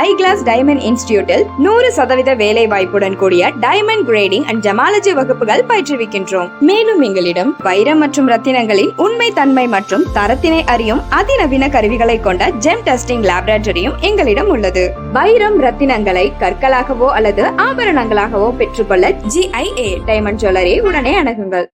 ஐ class diamond இன்ஸ்டிடியூட்டில் நூறு சதவீத வேலை வாய்ப்புடன் கூடிய டைமண்ட் கிரேடிங் அண்ட் ஜமாலஜி வகுப்புகள் பயிற்றுவிக்கின்றோம். மேலும் எங்களிடம் வைரம் மற்றும் ரத்தினங்களின் உண்மை தன்மை மற்றும் தரத்தினை அறியும் அதிநவீன கருவிகளை கொண்ட ஜெம் டெஸ்டிங் லேபரேட்டரியும் எங்களிடம் உள்ளது. வைரம் ரத்தினங்களை கற்களாகவோ அல்லது ஆபரணங்களாகவோ பெற்றுக்கொள்ள ஜிஐஏ டைமண்ட் ஜுவல்லரி உடனே அணுகுங்கள்.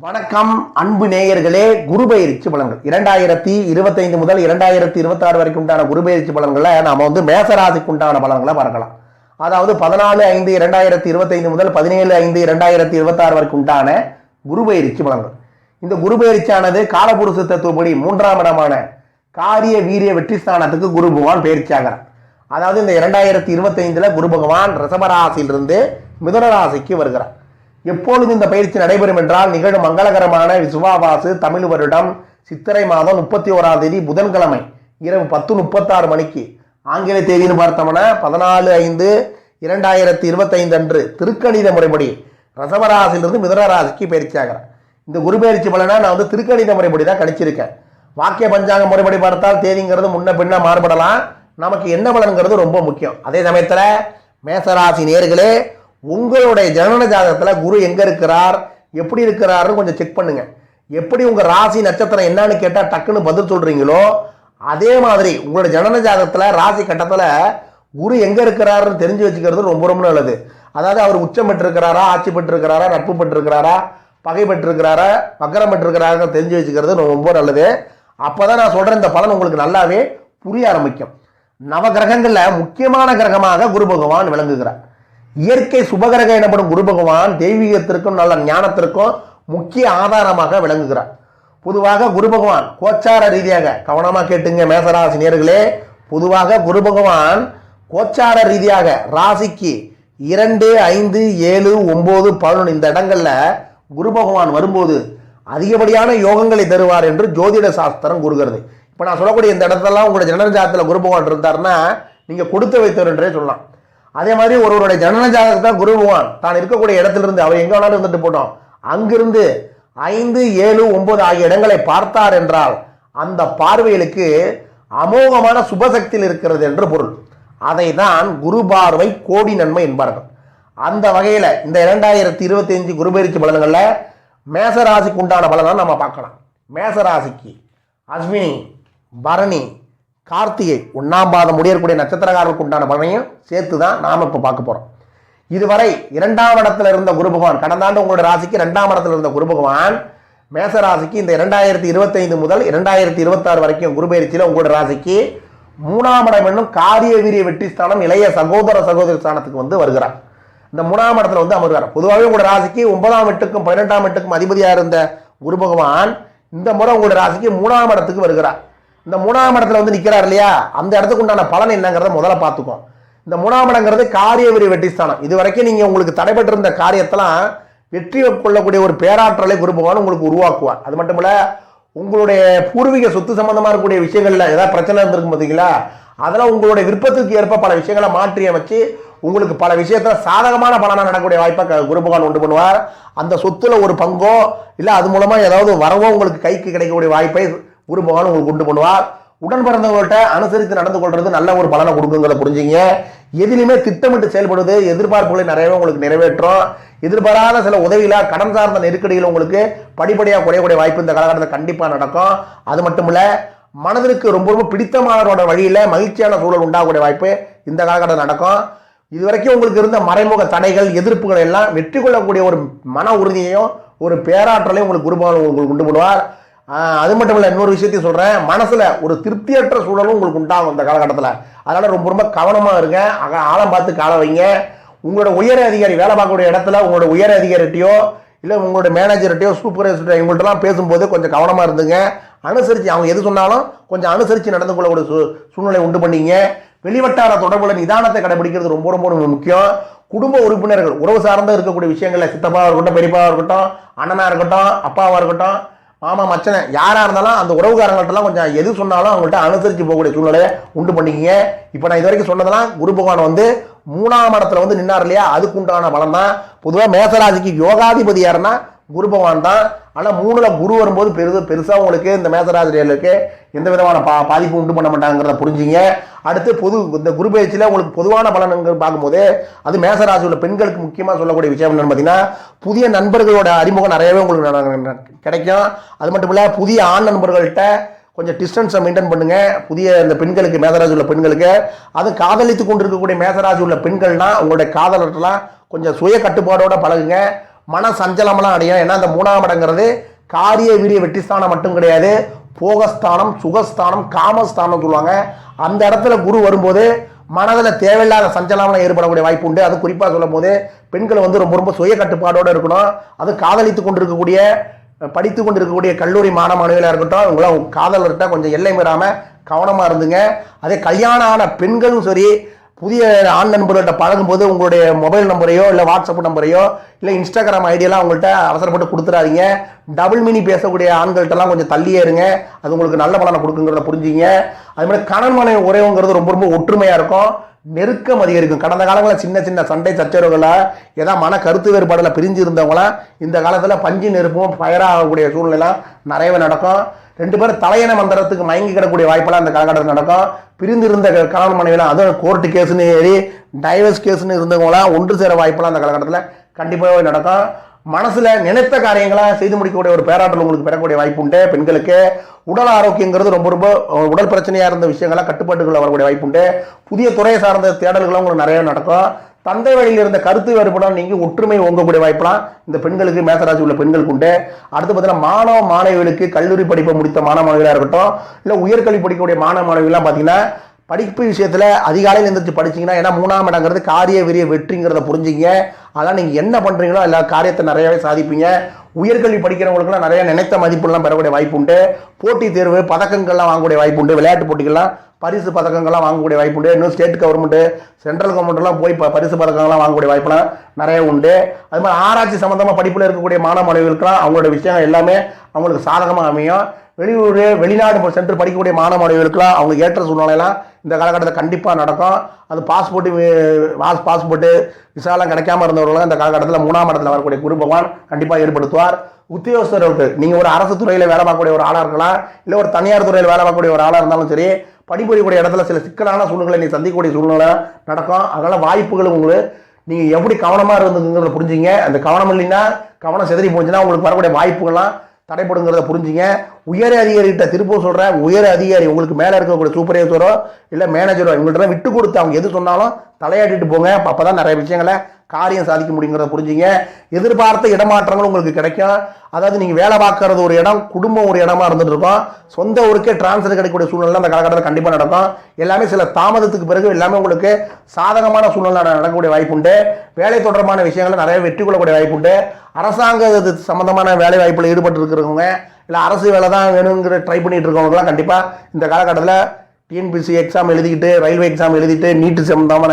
வணக்கம் அன்பு நேயர்களே குரு பயிற்சி பலன்கள். இரண்டாயிரத்தி இருபத்தைந்து முதல் இரண்டாயிரத்தி இருபத்தி ஆறு வரைக்கும் உண்டான குரு பயிற்சி பலன்களை நாம வந்து மேசராசிக்கு உண்டான பலன்களை பார்க்கலாம். அதாவது பதினாலு ஐந்து இரண்டாயிரத்தி இருபத்தைந்து முதல் பதினேழு ஐந்து இரண்டாயிரத்தி இருபத்தாறு வரைக்கும் உண்டான குரு பயிற்சி பலன்கள். இந்த குரு பயிற்சியானது காலபுருஷ தத்துவப்படி மூன்றாம் இடமான காரிய வீரிய வெற்றி ஸ்தானத்துக்கு குரு பகவான் பயிற்சி ஆகிறார். அதாவது இந்த இரண்டாயிரத்தி இருபத்தைந்துல குரு பகவான் ரிசபராசியிலிருந்து மிதுன ராசிக்கு வருகிறார். எப்பொழுது இந்த பயிற்சி நடைபெறும் என்றால் நிகழும் மங்களகரமான விசுவாவாசு தமிழ் வருடம் சித்திரை மாதம் முப்பத்தி ஓராம் தேதி புதன்கிழமை இரவு பத்து முப்பத்தாறு மணிக்கு. ஆங்கில தேதின்னு பார்த்தோம்னா பதினாலு ஐந்து இரண்டாயிரத்தி இருபத்தைந்து அன்று திருக்கணித முறைப்படி ரசவராசிலிருந்து மிதனராசிக்கு பயிற்சி ஆகிறேன் இந்த குரு பயிற்சி பலனா நான் வந்து திருக்கணித முறைப்படி தான் கணிச்சிருக்கேன். வாக்கிய பஞ்சாங்க முறைப்படி பார்த்தால் தேதிங்கிறது முன்ன பின்ன மாறுபடலாம். நமக்கு என்ன பலன்கிறது ரொம்ப முக்கியம். அதே சமயத்தில் மேசராசி நேர்களே உங்களுடைய ஜனன ஜாதகத்தில் குரு எங்கே இருக்கிறார்? எப்படி இருக்கிறாருன்னு கொஞ்சம் செக் பண்ணுங்க. எப்படி உங்கள் ராசி நட்சத்திரம் என்னன்னு கேட்டால் டக்குன்னு பதில் சொல்கிறீங்களோ அதே மாதிரி உங்களுடைய ஜனன ஜாதகத்தில் ராசி கட்டத்தில் குரு எங்கே இருக்கிறாருன்னு தெரிஞ்சு வச்சுக்கிறது ரொம்ப ரொம்ப நல்லது. அதாவது அவர் உச்சம் பெற்றிருக்கிறாரா ஆட்சி பெற்றிருக்கிறாரா நட்பு பெற்றிருக்கிறாரா பகை பெற்றிருக்கிறாரா வக்கரம் பெற்றிருக்கிறாரா தெரிஞ்சு வச்சுக்கிறது ரொம்ப நல்லது. அப்போ தான் நான் சொல்கிற இந்த பலன் உங்களுக்கு நல்லாவே புரிய ஆரம்பிக்கும். நவ கிரகங்களில் முக்கியமான கிரகமாக குரு பகவான் விளங்குகிறார். இயற்கை சுபகிரகம் எனப்படும் குரு பகவான் தெய்வீகத்திற்கும் நல்ல ஞானத்திற்கும் முக்கிய ஆதாரமாக விளங்குகிறார். பொதுவாக குரு பகவான் கோச்சார ரீதியாக கவனமாக கேட்டுங்க மேசராசி நேர்களே பொதுவாக குரு பகவான் கோச்சார ரீதியாக ராசிக்கு இரண்டு ஐந்து ஏழு ஒம்பது பதினொன்று இந்த இடங்களில் குரு பகவான் வரும்போது அதிகப்படியான யோகங்களை தருவார் என்று ஜோதிட சாஸ்திரம் கூறுகிறது. இப்போ நான் சொல்லக்கூடிய இந்த இடத்துலலாம் உங்களோட ஜனன ஜாதகத்தில் குரு பகவான் இருந்தாருன்னா நீங்கள் கொடுத்து வைத்தவர் என்றே சொல்லலாம். அதே மாதிரி ஒருவருடைய ஜனன ஜாதகத்தை குரு பகவான். தான் இருக்கக்கூடிய இடத்திலிருந்து அவர் எங்கே வேணாலும் இருந்துட்டு போட்டோம் அங்கிருந்து ஐந்து ஏழு ஒன்பது ஆகிய இடங்களை பார்த்தார் என்றால் அந்த பார்வைகளுக்கு அமோகமான சுபசக்தியில் இருக்கிறது என்று பொருள். அதை தான் குரு பார்வை கோடி நன்மை என்பார்கள். அந்த வகையில் இந்த இரண்டாயிரத்தி இருபத்தி அஞ்சு குருபெயர்ச்சி பலன்களில் மேசராசிக்கு உண்டான பலனை நம்ம பார்க்கலாம். மேசராசிக்கு அஸ்வினி பரணி கார்த்திகை ஒன்றாம் பாதம் முடியக்கூடிய நட்சத்திரக்காரர்களுக்கு உண்டான பலனையும் சேர்த்து தான் நாம் இப்போ பார்க்க போகிறோம் இதுவரை இரண்டாம் இடத்துல இருந்த குரு பகவான் கடந்த ஆண்டு உங்களுடைய ராசிக்கு இரண்டாம் இடத்துல இருந்த குரு பகவான் மேச ராசிக்கு இந்த இரண்டாயிரத்தி இருபத்தைந்து முதல் இரண்டாயிரத்தி இருபத்தாறு வரைக்கும் குரு பயிற்சியில் உங்களுடைய ராசிக்கு மூணாம் இடம் என்னும் காரிய வீரிய வெற்றி ஸ்தானம் இளைய சகோதர சகோதரி ஸ்தானத்துக்கு வந்து வருகிறார். இந்த மூணாம் இடத்துல வந்து அமர்கிறார். பொதுவாகவே உங்களோட ராசிக்கு ஒன்பதாம் எட்டுக்கும் பதினெட்டாம் எட்டுக்கும் அதிபதியாக இருந்த குரு பகவான் இந்த முறை உங்களோட ராசிக்கு மூணாம் இடத்துக்கு வருகிறார். இந்த மூணாம் இடத்துல வந்து நிற்கிறார் இல்லையா? அந்த இடத்துக்கு உண்டான பலன் என்னங்கிறத முதல்ல பார்த்துக்கோ. இந்த மூணாம் இடங்கிறது காரிய விரி வெற்றிஸ்தானம் இது வரைக்கும் நீங்கள் உங்களுக்கு தடைபட்டிருந்த காரியத்தெல்லாம் வெற்றி கொள்ளக்கூடிய ஒரு பேராற்றலை குரு பகவான் உங்களுக்கு உருவாக்குவார். அது மட்டும் இல்லை உங்களுடைய பூர்வீக சொத்து சம்மந்தமாக இருக்கக்கூடிய விஷயங்களில் ஏதாவது பிரச்சனை இருந்திருக்கும் பார்த்தீங்களா அதெல்லாம் உங்களுடைய விருப்பத்துக்கு ஏற்ப பல விஷயங்களை மாற்றி அமைச்சு உங்களுக்கு பல விஷயத்தில் சாதகமான பலனாக நடக்கக்கூடிய வாய்ப்பை க- குரு பகவான் உண்டு பண்ணுவார். அந்த சொத்துல ஒரு பங்கோ இல்லை அது மூலமாக ஏதாவது வரவோ உங்களுக்கு கைக்கு கிடைக்கக்கூடிய வாய்ப்பை குரு பகவான் உங்களுக்கு உண்டு பண்ணுவார் உடன் பிறந்தவங்கள்ட்ட அனுசரித்து நடந்து கொள்றது நல்ல ஒரு பலனை கொடுக்குங்கிறத புரிஞ்சுங்க. எதிலுமே திட்டமிட்டு செயல்படுவது எதிர்பார்ப்புகளை நிறையவே உங்களுக்கு நிறைவேற்றும். எதிர்பாராத சில உதவிகளாக கடன் சார்ந்த நெருக்கடிகள் உங்களுக்கு படிப்படியாக குறையக்கூடிய வாய்ப்பு இந்த காலகட்டத்தில் கண்டிப்பாக நடக்கும். அது மட்டும் இல்லை மனதிற்கு ரொம்ப ரொம்ப பிடித்தமானவரோட வழியில் மகிழ்ச்சியான சூழல் உண்டாகக்கூடிய வாய்ப்பு இந்த காலகட்டத்தில் நடக்கும். இதுவரைக்கும் உங்களுக்கு இருந்த மறைமுக தடைகள் எதிர்ப்புகள் எல்லாம் வெற்றி கொள்ளக்கூடிய ஒரு மன உறுதியையும் ஒரு பேராற்றலையும் உங்களுக்கு குருபகவான் உங்களுக்கு உண்டு பண்ணுவார் அது மட்டும் இல்லை இன்னொரு விஷயத்தையும் சொல்கிறேன் மனசில் ஒரு திருப்தியற்ற சூழலும் உங்களுக்கு உண்டாகும் இந்த காலகட்டத்தில். அதனால் ரொம்ப ரொம்ப கவனமாக இருங்க. அக ஆழம் பார்த்து கால வைங்க. உங்களோட உயர் அதிகாரி வேலை பார்க்கக்கூடிய இடத்துல உங்களோட உயர் அதிகாரிட்டையோ இல்லை உங்களோட மேனேஜர்கிட்டையோ சூப்பர்வைசர்கிட்ட இவங்கள்ட்டலாம் பேசும்போது கொஞ்சம் கவனமாக இருந்துங்க. அனுசரித்து அவங்க எது சொன்னாலும் கொஞ்சம் அனுசரித்து நடந்து கொள்ளக்கூடிய சூ சூழ்நிலை உண்டு பண்ணிங்க. வெளிவட்டார தொடர்புல நிதானத்தை கடைபிடிக்கிறது ரொம்ப ரொம்ப ரொம்ப முக்கியம். குடும்ப உறுப்பினர்கள் உறவு சார்ந்த இருக்கக்கூடிய விஷயங்களில் சித்தப்பாவாக இருக்கட்டும் பெரியப்பாவாக இருக்கட்டும் அண்ணனாக இருக்கட்டும் அப்பாவாக இருக்கட்டும் ஆமாம் மச்சனை. யாராக இருந்தாலும் அந்த உறவுக்காரங்கள்ட்டலாம் கொஞ்சம் எது சொன்னாலும் அவங்கள்ட்ட அனுசரித்து போகக்கூடிய சூழ்நிலையை உண்டு பண்ணிக்கிங்க. இப்போ நான் இது வரைக்கும் சொன்னதெல்லாம் குரு பகவான் வந்து மூணாம் இடத்துல வந்து நின்னார் இல்லையா? அதுக்கு உண்டான பலம் தான் பொதுவாக மேசராசிக்கு யோகாதிபதி யாருன்னா குரு பகவான் தான் ஆனால் மூணுல குரு வரும்போது பெருது பெருசாக உங்களுக்கு இந்த மேசராசிரியர்களுக்கு எந்த விதமான பா பாதிப்பு உண்டு பண்ண மாட்டாங்கிறத புரிஞ்சுங்க. அடுத்து பொது இந்த குரு பயிற்சியில் உங்களுக்கு பொதுவான பலன்கள் பார்க்கும்போது அது மேசராசி உள்ள பெண்களுக்கு முக்கியமாக சொல்லக்கூடிய விஷயம் என்னன்னு பார்த்தீங்கன்னா புதிய நண்பர்களோட அறிமுகம் நிறையவே உங்களுக்கு கிடைக்கும். அது மட்டும் இல்லை புதிய ஆண் நண்பர்கள்ட்ட கொஞ்சம் டிஸ்டன்ஸை மெயின்டைன் பண்ணுங்க. புதிய இந்த பெண்களுக்கு மேசராசி உள்ள பெண்களுக்கு. அது காதலித்து கொண்டு இருக்கக்கூடிய மேசராசி உள்ள பெண்கள்னா உங்களுடைய காதலர்லாம் கொஞ்சம் சுய கட்டுப்பாடோட பழகுங்க. மன சஞ்சலமெல்லாம் அடையும். ஏன்னா அந்த மூணாம் இடங்கிறது காரிய வீரிய வெற்றிஸ்தானம் மட்டும் கிடையாது. போகஸ்தானம் சுகஸ்தானம் காமஸ்தானம் சொல்லுவாங்க. அந்த இடத்துல குரு வரும்போது மனதில் தேவையில்லாத சஞ்சலம்லாம் ஏற்படக்கூடிய வாய்ப்பு உண்டு. அது குறிப்பாக சொல்லும் போது பெண்கள் வந்து ரொம்ப ரொம்ப சுய கட்டுப்பாடோடு இருக்கணும். அது காதலித்து கொண்டு இருக்கக்கூடிய படித்து கொண்டு இருக்கக்கூடிய கல்லூரி மாணவ மாணவிகளாக இருக்கட்டும் உங்களாம் காதலர்கிட்ட கொஞ்சம் எல்லை மீறாமல் கவனமாக இருந்துங்க. அதே கல்யாணம் ஆன பெண்களும் சரி புதிய ஆண் நண்பர்கள்ட்ட பழகும்போது உங்களுடைய மொபைல் நம்பரையோ இல்லை வாட்ஸ்அப் நம்பரையோ இல்லை இன்ஸ்டாகிராம் ஐடியெல்லாம் உங்கள்கிட்ட அவசரப்பட்டு கொடுத்துறாதீங்க. டபுள் மினி பேசக்கூடிய ஆண்கள்ட்டெல்லாம் கொஞ்சம் தள்ளியே இருங்க. அது உங்களுக்கு நல்ல பலனை கொடுக்குங்கிறத புரிஞ்சுங்க அது மாதிரி கணவன் உறவுங்கிறது ரொம்ப ரொம்ப ஒற்றுமையாக இருக்கும். நெருக்கம் அதிகரிக்கும். கடந்த காலங்களில் சின்ன சின்ன சண்டை சச்சரவுகளை ஏதாவது மன கருத்து வேறுபாடில் பிரிஞ்சு இருந்தவங்களாம் இந்த காலத்தில் பஞ்சு நெருப்பும் ஃபயராகக்கூடிய சூழ்நிலைலாம் நிறையவே நடக்கும். ரெண்டு பேரும் தலையணை மந்திரத்துக்கு மயங்கி கிடக்கூடிய வாய்ப்பெல்லாம் இந்த காலகட்டத்தில் நடக்கும். பிரிந்து இருந்த கணவன் மனைவிலாம் அதுவும் கோர்ட்டு கேஸுன்னு ஏறி டைவர்ஸ் கேஸ்னு இருந்தவங்களாம் ஒன்று சேர வாய்ப்பெல்லாம் அந்த காலகட்டத்தில் கண்டிப்பாகவே நடக்கும். மனசில் நினைத்த காரியங்களை செய்து முடிக்கக்கூடிய ஒரு பேராற்றல் உங்களுக்கு பெறக்கூடிய வாய்ப்பு உண்டு. பெண்களுக்கு உடல் ஆரோக்கியங்கிறது ரொம்ப ரொம்ப உடல் பிரச்சனையாக இருந்த விஷயங்களாக கட்டுப்பாட்டுகளில் வரக்கூடிய வாய்ப்பு உண்டு. புதிய துறையை சார்ந்த தேடல்களும் உங்களுக்கு நிறைய நடக்கும். தந்தை வழியில் இருந்த கருத்து வேறுபாடும் நீங்கள் ஒற்றுமை ஓங்கக்கூடிய வாய்ப்பெல்லாம் இந்த பெண்களுக்கு மேசராசி உள்ள பெண்களுக்கு உண்டு. அடுத்து பார்த்தீங்கன்னா மாணவ மாணவிகளுக்கு கல்லூரி படிப்பை முடித்த மாணவ மாணவிகளாக இருக்கட்டும் இல்லை உயர்கல்வி படிக்கக்கூடிய மாணவ மாணவிகள்லாம் பார்த்தீங்கன்னா படிப்பு விஷயத்தில் அதிகாலையில் எழுந்திரிச்சு படிச்சீங்கன்னா ஏன்னா மூணாம் இடங்கிறது காரிய விரிய வெற்றிங்கிறத புரிஞ்சுங்க அதெல்லாம் நீங்கள் என்ன பண்ணுறீங்களோ எல்லா காரியத்தை நிறையாவே சாதிப்பீங்க. உயர்கல்வி படிக்கிறவங்களுக்குலாம் நிறைய நினைத்த மதிப்புலாம் பெறக்கூடிய வாய்ப்பு உண்டு. போட்டித் தேர்வு பதக்கங்கள்லாம் வாங்கக்கூடிய வாய்ப்பு உண்டு. விளையாட்டு போட்டிகள்லாம் பரிசு பதக்கங்கள்லாம் வாங்கக்கூடிய வாய்ப்பு உண்டு. இன்னும் ஸ்டேட் கவர்மெண்ட்டு சென்ட்ரல் கவர்மெண்ட்லாம் போய் ப- பரிசு பதக்கங்கள்லாம் வாங்கக்கூடிய வாய்ப்புலாம் நிறைய உண்டு. அது மாதிரி ஆராய்ச்சி சம்மந்தமாக படிப்பில் இருக்கக்கூடிய மாணவ மாணவிகளுக்குலாம் அவங்களோட விஷயங்கள் எல்லாமே அவங்களுக்கு சாதகமாக அமையும். வெளியூர் வெளிநாடு சென்று படிக்கக்கூடிய மாணவ மாணவிகளுக்கெல்லாம் அவங்க ஏற்ற சூழ்நிலையெல்லாம் இந்த காலகட்டத்தில் கண்டிப்பாக நடக்கும். அது பாஸ்போர்ட்டு வாஸ் பாஸ்போர்ட்டு விசாலாம் கிடைக்காம இருந்தவர்களும் இந்த காலகட்டத்தில் மூணாம் இடத்துல வரக்கூடிய குரு பகவான் கண்டிப்பாக ஏற்படுத்துவார். உத்தியோகஸ்தர்களுக்கு நீங்கள் ஒரு அரசு துறையில் வேலை பார்க்கக்கூடிய ஒரு ஆளாக இருக்கலாம் இல்லை ஒரு தனியார் துறையில் வேலை பார்க்கக்கூடிய ஒரு ஆளாக இருந்தாலும் சரி பணிபுரியக்கூடிய இடத்துல சில சிக்கலான சூழ்நிலை நீ சந்திக்கக்கூடிய சூழ்நிலை நடக்கும். அதனால் வாய்ப்புகள் உங்களுக்கு நீங்கள் எப்படி கவனமாக இருந்ததுங்கிறத புரிஞ்சுங்க அந்த கவனம் இல்லைன்னா கவனம் சிதறி போச்சுன்னா உங்களுக்கு வரக்கூடிய வாய்ப்புகள்லாம் தடைப்படுங்கிறத புரிஞ்சுங்க. உயர் அதிகாரிகிட்ட திருப்பூர் சொல்கிறேன் உயர் அதிகாரி உங்களுக்கு மேலே இருக்கக்கூடிய சூப்பர்வைசரோ இல்லை மேனேஜரோ இவங்கள்ட்ட விட்டு கொடுத்து அவங்க எது சொன்னாலும் தலையாட்டிட்டு போங்க. அப்போ தான் நிறைய விஷயங்களை காரியம் சாதிக்க முடியுங்கிறத புரிஞ்சுங்க. எதிர்பார்த்த இடமாற்றங்கள் உங்களுக்கு கிடைக்கும். அதாவது நீங்கள் வேலை பார்க்கறது ஒரு இடம் குடும்பம் ஒரு இடமா இருந்துட்டு இருக்கும். சொந்த ஊருக்கே டிரான்ஸ்ஃபர் கிடைக்கக்கூடிய சூழ்நிலை அந்த காலகட்டத்தில் கண்டிப்பாக நடக்கும். எல்லாமே சில தாமதத்துக்கு பிறகு எல்லாமே உங்களுக்கு சாதகமான சூழ்நிலை நடக்கக்கூடிய வாய்ப்பு உண்டு. வேலை தொடர்பான விஷயங்களை நிறைய வெற்றி கொள்ளக்கூடிய வாய்ப்பு உண்டு. அரசாங்க சம்மந்தமான வேலை வாய்ப்பில் ஈடுபட்டு இருக்கிறவங்க இல்லை அரசு வேலை தான் வேணுங்கிற ட்ரை பண்ணிட்டு இருக்கவங்கலாம் கண்டிப்பாக இந்த காலகட்டத்தில் டிஎன்பிசி எக்ஸாம் எழுதிக்கிட்டு ரயில்வே எக்ஸாம் எழுதிட்டு நீட்டு சம்மந்தமான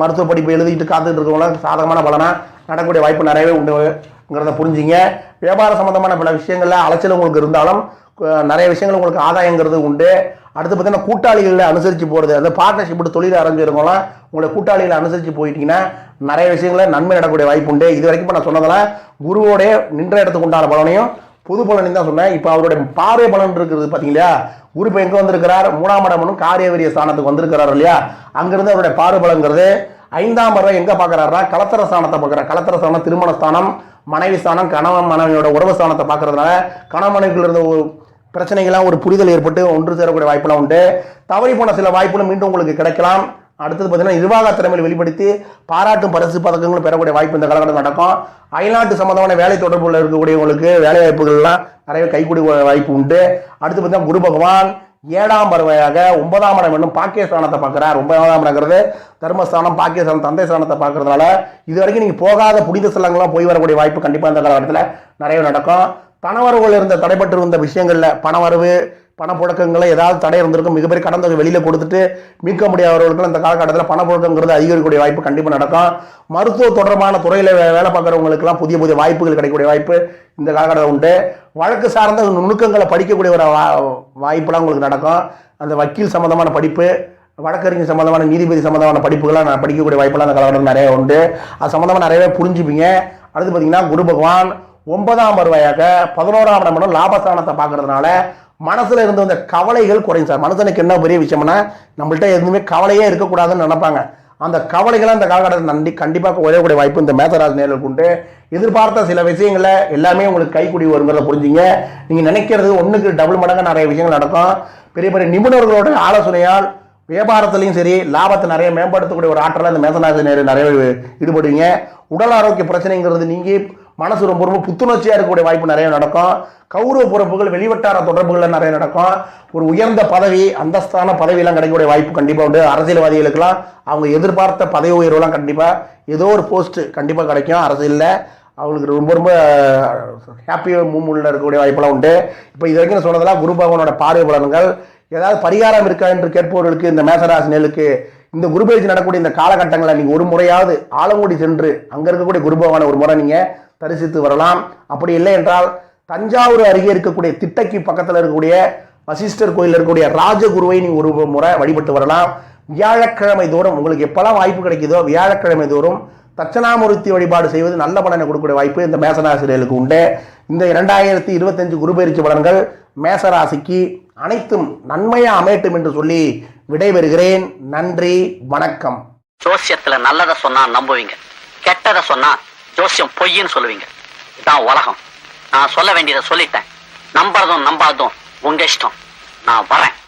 மருத்துவ படிப்பு எழுதிட்டு காத்துட்டு இருக்கவங்களாம் சாதகமான பலனாக நடக்கக்கூடிய வாய்ப்பு நிறையவே உண்டுங்கிறத புரிஞ்சிங்க. வியாபார சம்மந்தமான பல விஷயங்களில் அலைச்சல் உங்களுக்கு இருந்தாலும் நிறைய விஷயங்கள் உங்களுக்கு ஆதாயங்கிறது உண்டு. அடுத்து பார்த்தீங்கன்னா கூட்டாளிகளை அனுசரித்து போகிறது அந்த பார்ட்னர்ஷிப் தொழில் ஆரம்பிச்சிருக்கோம்லாம் உங்களை கூட்டாளிகளை அனுசரித்து போயிட்டீங்கன்னா நிறைய விஷயங்கள நன்மை நடக்கக்கூடிய வாய்ப்பு உண்டு. இது வரைக்கும் நான் சொன்னதெல்லாம் குருவோடைய நின்ற இடத்துக்கு உண்டான பலனையும் புது பலன் தான் சொன்னேன். இப்போ அவருடைய பார்வை பலன் இருக்கிறது பார்த்தீங்களா குரு இப்போ எங்கே வந்திருக்கிறார்? மூணாம் இடமனும் காரியவரிய ஸ்தானத்துக்கு வந்திருக்கிறார் இல்லையா? அங்கிருந்து அவருடைய பார்வை பலங்கிறது ஐந்தாம் பறவை எங்கே பார்க்குறாருனா கலத்தர ஸ்தானத்தை பார்க்குறாரு கலத்தர ஸ்தானம் திருமண ஸ்தானம் மனைவி ஸ்தானம் கணவன் மனைவியோட உறவு ஸ்தானத்தை பார்க்கறதுனால கணவன் மனைவிக்குள்ள இருந்த ஒரு பிரச்சனைகள்லாம் ஒரு புரிதல் ஏற்பட்டு ஒன்று சேரக்கூடிய வாய்ப்பெல்லாம் உண்டு. தவறி போன சில வாய்ப்புகளும் மீண்டும் உங்களுக்கு கிடைக்கலாம். அடுத்தது பார்த்தீங்கன்னா நிர்வாக திறமையை வெளிப்படுத்தி பாராட்டும் பரிசு பதக்கங்களும் பெறக்கூடிய வாய்ப்பு இந்த காலகட்டத்தில் நடக்கும். அயல்நாட்டு சம்பந்தமான வேலை தொடர்புல இருக்கக்கூடியவங்களுக்கு வேலை வாய்ப்புகள்லாம் நிறைய கைகூடி வாய்ப்பு உண்டு. அடுத்து பார்த்தீங்கன்னா குரு பகவான் ஏழாம் பறவையாக ஒன்பதாம் இடம் என்னும் பாக்கியஸ்தானத்தை பார்க்குறார். ஒன்பதாம் இடங்கிறது தர்மஸ்தானம் பாக்கியஸ்தானம் தந்தை ஸ்தானத்தை பார்க்கறதுனால இது வரைக்கும் நீங்கள் போகாத புனித ஸ்தலங்கள்லாம் போய் வரக்கூடிய வாய்ப்பு கண்டிப்பாக இந்த காலகட்டத்தில் நிறைய நடக்கும். பணவரவுகள் இருந்த தடைப்பட்டு இருந்த விஷயங்களில் பணவரவு பணப்புழக்கங்களை ஏதாவது தடை இருந்திருக்கும் மிகப்பெரிய கடன் தொகை வெளியில் கொடுத்துட்டு மீட்க முடியாதவர்களுக்கு அந்த காலகட்டத்தில் பணப்புழக்கங்கிறது அதிகரிக்கக்கூடிய வாய்ப்பு கண்டிப்பாக நடக்கும். மருத்துவ தொடர்பான துறையில் வே- வேலை பார்க்குறவங்களுக்குலாம் புதிய புதிய வாய்ப்புகள் கிடைக்கக்கூடிய வாய்ப்பு இந்த காலகட்டத்தில் உண்டு. வழக்கு சார்ந்த நுணுக்கங்களை படிக்கக்கூடிய ஒரு வா வாய்ப்புலாம் உங்களுக்கு நடக்கும். அந்த வக்கீல் சம்மந்தமான படிப்பு வழக்கறிஞர் சம்மந்தமான நீதிபதி சம்மந்தமான படிப்புகள்லாம் நான் படிக்கக்கூடிய வாய்ப்பெல்லாம் அந்த காலகட்டத்தில் நிறைய உண்டு. அது சம்மந்தமாக நிறையவே புரிஞ்சுப்பீங்க. அடுத்து பார்த்தீங்கன்னா குரு பகவான் ஒன்பதாம் வருவாயாக பதினோராம் இடம் லாபஸ்தானத்தை பார்க்கறதுனால மனசுல இருந்து வந்த கவலைகள் குறையும் சார். மனசனுக்கு என்ன பெரிய விஷயம்னா நம்மள்ட்ட எதுவுமே கவலையே இருக்கக்கூடாதுன்னு நினைப்பாங்க. அந்த கவலைகளை அந்த காலகட்டத்தில் நன்றி கண்டிப்பாக குறையக்கூடிய வாய்ப்பு இந்த மேசராசி நேர்களுக்கு உண்டு. எதிர்பார்த்த சில விஷயங்களை எல்லாமே உங்களுக்கு கைக்குடி வருங்கிறத புரிஞ்சுங்க. நீங்கள் நினைக்கிறது ஒன்றுக்கு டபுள் மடங்கு நிறைய விஷயங்கள் நடக்கும். பெரிய பெரிய நிபுணர்களோட ஆலோசனையால் வியாபாரத்துலையும் சரி லாபத்தை நிறைய மேம்படுத்தக்கூடிய ஒரு ஆற்றல இந்த மேசனாசி நேரில் நிறைய ஈடுபடுவீங்க. உடல் ஆரோக்கிய பிரச்சனைங்கிறது நீங்கள் மனசு ரொம்ப ரொம்ப புத்துணர்ச்சியாக இருக்கக்கூடிய வாய்ப்பு நிறைய நடக்கும். கௌரவ பொறுப்புகள் வெளிவட்டார தொடர்புகள் நிறைய நடக்கும். ஒரு உயர்ந்த பதவி அந்தஸ்தான பதவியெல்லாம் கிடைக்கக்கூடிய வாய்ப்பு கண்டிப்பாக உண்டு. அரசியல்வாதிகளுக்கெல்லாம் அவங்க எதிர்பார்த்த பதவி உயர்வுலாம் கண்டிப்பாக ஏதோ ஒரு போஸ்ட்டு கண்டிப்பாக கிடைக்கும். அரசியலில் அவங்களுக்கு ரொம்ப ரொம்ப ஹாப்பி மூமெண்டில் இருக்கக்கூடிய வாய்ப்பெல்லாம் உண்டு. இப்போ இது வரைக்கும் சொன்னதெல்லாம் குரு பகவானோட பார்வை பலன்கள். ஏதாவது பரிகாரம் இருக்கா என்று கேட்பவர்களுக்கு இந்த மேசராசினியலுக்கு இந்த குருபெயர்ச்சி நடக்கக்கூடிய இந்த காலகட்டங்களில் நீங்கள் ஒரு முறையாவது ஆலங்குடி சென்று அங்கே இருக்கக்கூடிய குரு பகவானை ஒரு முறை நீங்கள் தரிசித்து வரலாம். அப்படி இல்லை என்றால் தஞ்சாவூர் அருகே இருக்கக்கூடிய திட்டக்கி பக்கத்தில் இருக்கக்கூடிய வசிஷ்டர் கோயில் இருக்கக்கூடிய ராஜகுருவை நீங்கள் ஒரு முறை வழிபட்டு வரலாம். வியாழக்கிழமை தோறும் உங்களுக்கு எப்பெல்லாம் வாய்ப்பு கிடைக்குதோ வியாழக்கிழமை தோறும் தட்சணாமூர்த்தி வழிபாடு செய்வது நல்ல பலனை கொடுக்கக்கூடிய வாய்ப்பு இந்த மேசராசிரியர்களுக்கு உண்டு. இந்த இரண்டாயிரத்தி இருபத்தஞ்சு குருபெயர்ச்சி பலன்கள் மேசராசிக்கு அனைத்தும் நன்மையா அமையட்டும் என்று சொல்லி விடைபெறுகிறேன். நன்றி வணக்கம். ஜோசியத்துல நல்லதை சொன்னா நம்புவீங்க. கெட்டதை சொன்னா ஜோசியம் பொய்ன்னு சொல்லுவீங்க. இதான் உலகம். நான் சொல்ல வேண்டியதை சொல்லிட்டேன். நம்புறதும் நம்பாததும் உங்க இஷ்டம். நான் வரேன்.